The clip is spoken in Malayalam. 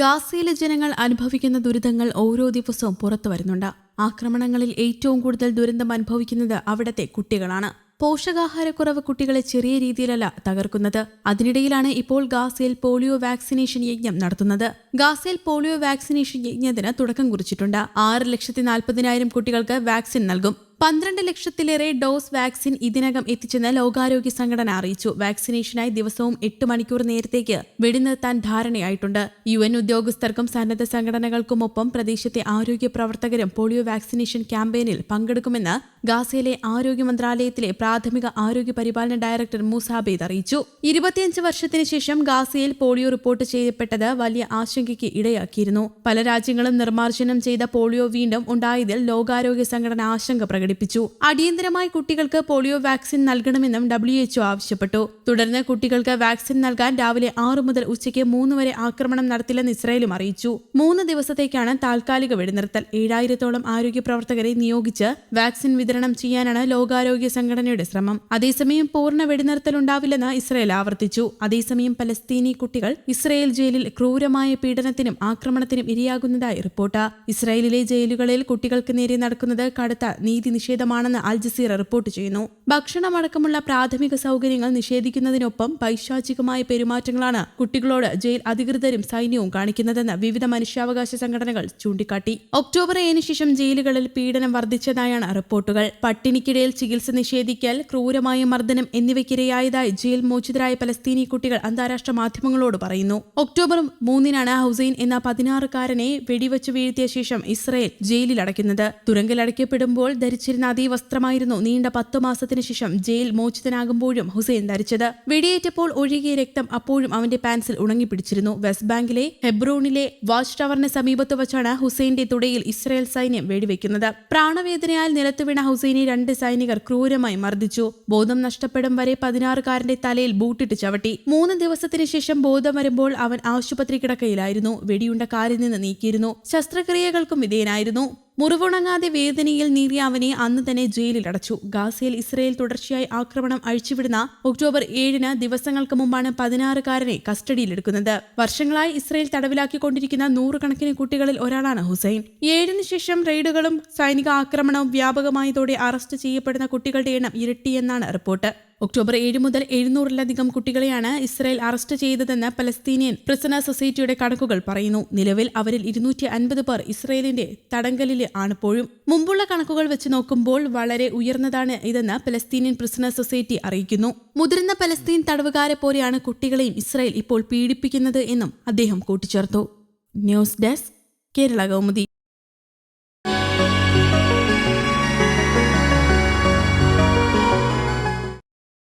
ഗാസയിലെ ജനങ്ങൾ അനുഭവിക്കുന്ന ദുരിതങ്ങൾ ഓരോ ദിവസവും പുറത്തു വരുന്നുണ്ട്. ആക്രമണങ്ങളിൽ ഏറ്റവും കൂടുതൽ ദുരന്തം അനുഭവിക്കുന്നത് അവിടത്തെ കുട്ടികളാണ്. പോഷകാഹാരക്കുറവ് കുട്ടികളെ ചെറിയ രീതിയിലല്ല തകർക്കുന്നത്. അതിനിടയിലാണ് ഇപ്പോൾ ഗാസയിൽ പോളിയോ വാക്സിനേഷൻ യജ്ഞം നടത്തുന്നത്. ഗാസയിൽ പോളിയോ വാക്സിനേഷൻ യജ്ഞത്തിന് തുടക്കം കുറിച്ചിട്ടുണ്ട്. ആറ് ലക്ഷത്തി നാൽപ്പതിനായിരം കുട്ടികൾക്ക് വാക്സിൻ നൽകും. പന്ത്രണ്ട് ലക്ഷത്തിലേറെ ഡോസ് വാക്സിൻ ഇതിനകം എത്തിച്ചെന്ന് ലോകാരോഗ്യ സംഘടന അറിയിച്ചു. വാക്സിനേഷനായി ദിവസവും എട്ട് മണിക്കൂർ നേരത്തേക്ക് വെടിനിർത്താൻ ധാരണയായിട്ടുണ്ട്. യു എൻ ഉദ്യോഗസ്ഥർക്കും സന്നദ്ധ സംഘടനകൾക്കുമൊപ്പം പ്രദേശത്തെ ആരോഗ്യ പ്രവർത്തകരും പോളിയോ വാക്സിനേഷൻ ക്യാമ്പയിനിൽ പങ്കെടുക്കുമെന്ന് ഗാസയിലെ ആരോഗ്യ മന്ത്രാലയത്തിലെ പ്രാഥമിക ആരോഗ്യ പരിപാലന ഡയറക്ടർ മൂസാബേദ് അറിയിച്ചു. ഇരുപത്തിയഞ്ച് വർഷത്തിന് ശേഷം ഗാസയിൽ പോളിയോ റിപ്പോർട്ട് ചെയ്യപ്പെട്ടത് വലിയ ആശങ്കയ്ക്ക് ഇടയാക്കിയിരുന്നു. പല രാജ്യങ്ങളും നിർമ്മാർജനം ചെയ്ത പോളിയോ വീണ്ടും ഉണ്ടായതിൽ ലോകാരോഗ്യ സംഘടന ആശങ്ക പ്രകടിപ്പിച്ചു. അടിയന്തരമായി കുട്ടികൾക്ക് പോളിയോ വാക്സിൻ നൽകണമെന്നും ഡബ്ല്യു എച്ച്ഒ ആവശ്യപ്പെട്ടു. തുടർന്ന് കുട്ടികൾക്ക് വാക്സിൻ നൽകാൻ രാവിലെ ആറു മുതൽ ഉച്ചയ്ക്ക് മൂന്ന് വരെ ആക്രമണം നടത്തില്ലെന്ന് ഇസ്രായേലും അറിയിച്ചു. മൂന്ന് ദിവസത്തേക്കാണ് താൽക്കാലിക വെടിനിർത്തൽ. ഏഴായിരത്തോളം ആരോഗ്യ പ്രവർത്തകരെ നിയോഗിച്ച് വാക്സിൻ വിതരണം ചെയ്യാനാണ് ലോകാരോഗ്യ സംഘടനയുടെ ശ്രമം. അതേസമയം പൂർണ വെടിനിർത്തൽ ഉണ്ടാവില്ലെന്ന് ഇസ്രായേൽ ആവർത്തിച്ചു. അതേസമയം പലസ്തീനി കുട്ടികൾ ഇസ്രയേൽ ജയിലിൽ ക്രൂരമായ പീഡനത്തിനും ആക്രമണത്തിനും ഇരയാകുന്നതായി റിപ്പോർട്ട്. ഇസ്രയേലിലെ ജയിലുകളിൽ കുട്ടികൾക്ക് നേരെ നടക്കുന്നത് കടുത്ത നീതി നിഷേധമാണെന്ന് അൽ ജസീറ റിപ്പോർട്ട് ചെയ്യുന്നു. ഭക്ഷണമടക്കമുള്ള പ്രാഥമിക സൗകര്യങ്ങൾ നിഷേധിക്കുന്നതിനൊപ്പം പൈശാചികമായ പെരുമാറ്റങ്ങളാണ് കുട്ടികളോട് ജയിൽ അധികൃതരും സൈന്യവും കാണിക്കുന്നതെന്ന് വിവിധ മനുഷ്യാവകാശ സംഘടനകൾ ചൂണ്ടിക്കാട്ടി. ഒക്ടോബർ ഏഴിന് ശേഷം ജയിലുകളിൽ പീഡനം വർദ്ധിച്ചതായാണ് റിപ്പോർട്ടുകൾ. പട്ടിണിക്കിടയിൽ ചികിത്സ നിഷേധിക്കൽ ക്രൂരമായ മർദ്ദനം എന്നിവയ്ക്കിരയായതായി ജയിൽ മോചിതരായ പലസ്തീനി കുട്ടികൾ അന്താരാഷ്ട്ര മാധ്യമങ്ങളോട് പറയുന്നു. ഒക്ടോബർ മൂന്നിനാണ് ഹുസൈൻ എന്ന പതിനാറുകാരനെ വെടിവെച്ചു വീഴ്ത്തിയ ശേഷം ഇസ്രയേൽ ജയിലിൽ അടയ്ക്കുന്നത്. തുറങ്കിലടയ്ക്കപ്പെടുമ്പോൾ ധരിച്ചിരുന്ന അതേ വസ്ത്രമായിരുന്നു നീണ്ട പത്തു മാസത്തിനു ശേഷം ജയിൽ മോചിതനാകുമ്പോഴും ഹുസൈൻ ധരിച്ചത്. വെടിയേറ്റപ്പോൾ ഒഴുകിയ രക്തം അപ്പോഴും അവന്റെ പാൻസിൽ ഉണങ്ങിപ്പിടിച്ചിരുന്നു. വെസ്റ്റ് ബാങ്കിലെ ഹെബ്രോണിലെ വാച്ച് ടവറിന് സമീപത്ത് വച്ചാണ് ഹുസൈന്റെ തുടയിൽ ഇസ്രയേൽ സൈന്യം വെടിവെക്കുന്നത്. പ്രാണവേദനയാൽ നിലത്തു വീണ ഹുസൈനെ രണ്ട് സൈനികർ ക്രൂരമായി മർദ്ദിച്ചു. ബോധം നഷ്ടപ്പെടും വരെ പതിനാറുകാരന്റെ തലയിൽ ബൂട്ടിട്ട് ചവിട്ടി. മൂന്ന് ദിവസത്തിന് ശേഷം ബോധം വരുമ്പോൾ അവൻ ആശുപത്രി കിടക്കയിലായിരുന്നു. വെടിയുണ്ട കാലിൽ നിന്ന് നീക്കിയിരുന്നു. ശസ്ത്രക്രിയകൾക്കും വിധേയനായിരുന്നു. മുറിവുണങ്ങാതെ വേദനയിൽ നീറിയ അവനെ അന്ന് തന്നെ ജയിലിലടച്ചു ഗാസയിൽ ഇസ്രയേൽ തുടർച്ചയായി ആക്രമണം അഴിച്ചുവിടുന്ന ഒക്ടോബർ ഏഴിന് ദിവസങ്ങൾക്ക് മുമ്പാണ് പതിനാറുകാരനെ കസ്റ്റഡിയിലെടുക്കുന്നത്. വർഷങ്ങളായി ഇസ്രയേൽ തടവിലാക്കിക്കൊണ്ടിരിക്കുന്ന നൂറുകണക്കിന് കുട്ടികളിൽ ഒരാളാണ് ഹുസൈൻ. ഏഴിന് ശേഷം റെയ്ഡുകളും സൈനിക ആക്രമണവും വ്യാപകമായതോടെ അറസ്റ്റ് ചെയ്യപ്പെടുന്ന കുട്ടികളുടെ എണ്ണം ഇരട്ടിയെന്നാണ് റിപ്പോർട്ട്. ഒക്ടോബർ ഏഴ് മുതൽ എഴുന്നൂറിലധികം കുട്ടികളെയാണ് ഇസ്രായേൽ അറസ്റ്റ് ചെയ്തതെന്ന് പലസ്തീനിയൻ പ്രിസണർ സൊസൈറ്റിയുടെ കണക്കുകൾ പറയുന്നു. നിലവിൽ അവരിൽ ഇരുന്നൂറ്റി അൻപത് പേർ ഇസ്രായേലിന്റെ തടങ്കലിൽ ആണിപ്പോഴും. മുമ്പുള്ള കണക്കുകൾ വെച്ച് നോക്കുമ്പോൾ വളരെ ഉയർന്നതാണ് ഇതെന്ന് പലസ്തീനിയൻ പ്രിസണർ സൊസൈറ്റി അറിയിക്കുന്നു. മുതിർന്ന പലസ്തീൻ തടവുകാരെ പോലെയാണ് കുട്ടികളെയും ഇസ്രായേൽ ഇപ്പോൾ പീഡിപ്പിക്കുന്നത് എന്നും അദ്ദേഹം കൂട്ടിച്ചേർത്തു. News desk Kerala Kaumudi.